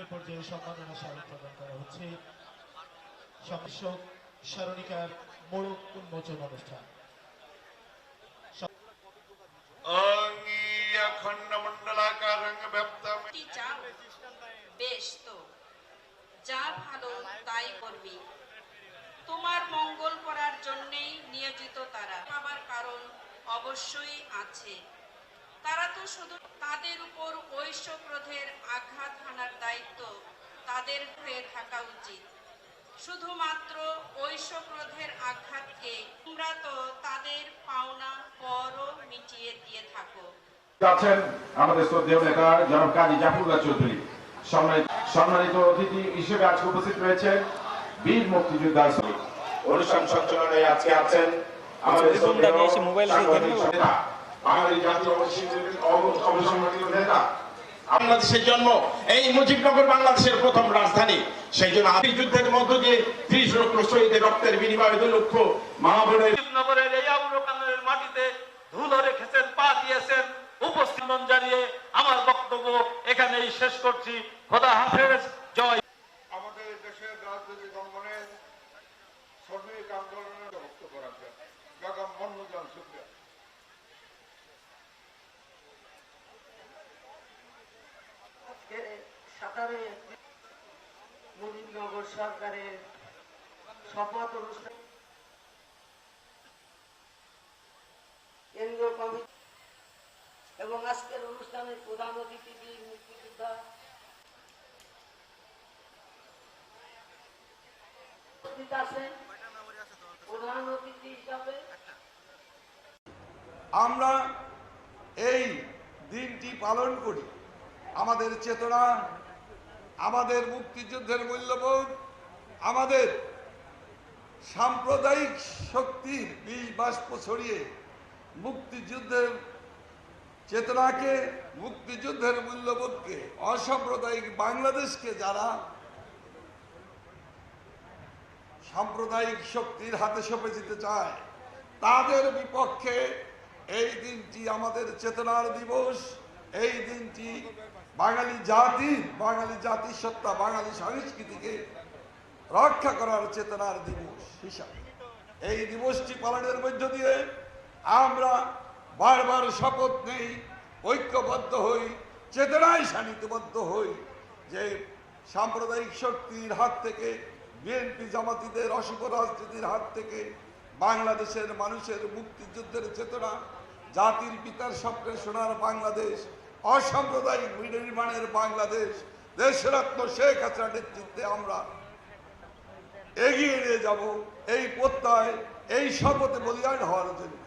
এ পর্যায়ে সম্মাননা স্মারক প্রদান করা হচ্ছে। স্মরণিকার মোড়ক উন্মোচন অনুষ্ঠান। অঙ্গীয় খণ্ডমণ্ডলাকারং ব্যপ্তম কি চাও বেশ তো। যা ভালো তাই করবি। তোমার মঙ্গল করার জন্যেই নিয়োজিত তারা। পাবার কারণ অবশ্যই আছে। তারা তো শুধু তাদের উপর ঐশ্য ক্রোধের আঘাত তাদের হয়ে থাকা উচিত। শুধুমাত্র ঐশ্য ক্রোধের আঘাতকে তোমরা তো তাদের পাওনা করও মিটিয়ে দিয়ে থাকো। আছেন আমাদের শ্রদ্ধেয় নেতা জনাব কাজী জাফরুল্লাহ চৌধুরী। সম্মানিত সম্মানিত অতিথি হিসেবে আজকে উপস্থিত রয়েছেন বীর মুক্তিযোদ্ধা অনুষ্ঠান সঞ্চালনায় আজকে আছেন আমাদের শ্রদ্ধেয় বাঙালি জাতীয় অবশিষ্ট- অব- নেতা বাংলাদেশের জন্ম। এই মুজিবনগর বাংলাদেশের প্রথম রাজধানী। সেই জন্য আদি যুদ্ধের মধ্য দিয়ে ত্রিশ লক্ষ শহীদের রক্তের বিনিময়ে দুই লক্ষ মা বোনের নগরের এই আউরকানের মাটিতে ধুলো রেখেছেন পা দিয়েছেন উপস্থিত জানিয়ে আমার বক্তব্য এখানেই শেষ করছি। খোদা হাফেজ জয়। আমাদের দেশের রাজনৈতিক অঙ্গনে শ্রমিক আন্দোলনের বক্তব্য রাখবেন বেগম মন্নুজান সুপ্রিয়া আজকে সাঁতারে মুজিবনগর সরকারের শপথ অনুষ্ঠান। কেন্দ্রীয় কমিটি এবং আজকের অনুষ্ঠানের প্রধান অতিথি মুক্তিযোদ্ধা আমরা এই দিনটি পালন করি। আমাদের চেতনা আমাদের মুক্তিযুদ্ধের মূল্যবোধ, আমাদের সাম্প্রদায়িক শক্তির বীজ বাষ্প ছড়িয়ে মুক্তিযুদ্ধের চেতনাকে, মুক্তিযুদ্ধের মূল্যবোধকে, অসাম্প্রদায়িক বাংলাদেশকে যারা সাম্প্রদায়িক শক্তির হাতে সঁপে যেতে চায়, তাদের বিপক্ষে এই দিনটি আমাদের চেতনার দিবস। এই দিনটি বাঙালি জাতি, বাঙালি জাতির সত্তা, বাঙালি সংস্কৃতিকে রক্ষা করার চেতনার দিবস হিসাবে। এই দিবসটি পালনের মধ্য দিয়ে আমরা বারবার শপথ নেই, ঐক্যবদ্ধ হই, চেতনায় শানিতবদ্ধ হই যে সাম্প্রদায়িক শক্তির হাত থেকে বিএনপি জামাতিদের অশুভ রাজনীতির হাত থেকে, বাংলাদেশের মানুষের মুক্তিযুদ্ধের চেতনা, জাতির পিতার স্বপ্নের সোনার বাংলাদেশ অসাম্প্রদায়িক বিনির্মাণের বাংলাদেশ, দেশরত্ন শেখ হাসিনা নেতৃত্বে আমরা এগিয়ে নিয়ে যাব, এই প্রত্যয়, এই শপথে বলিয়ান হওয়ার জন্য।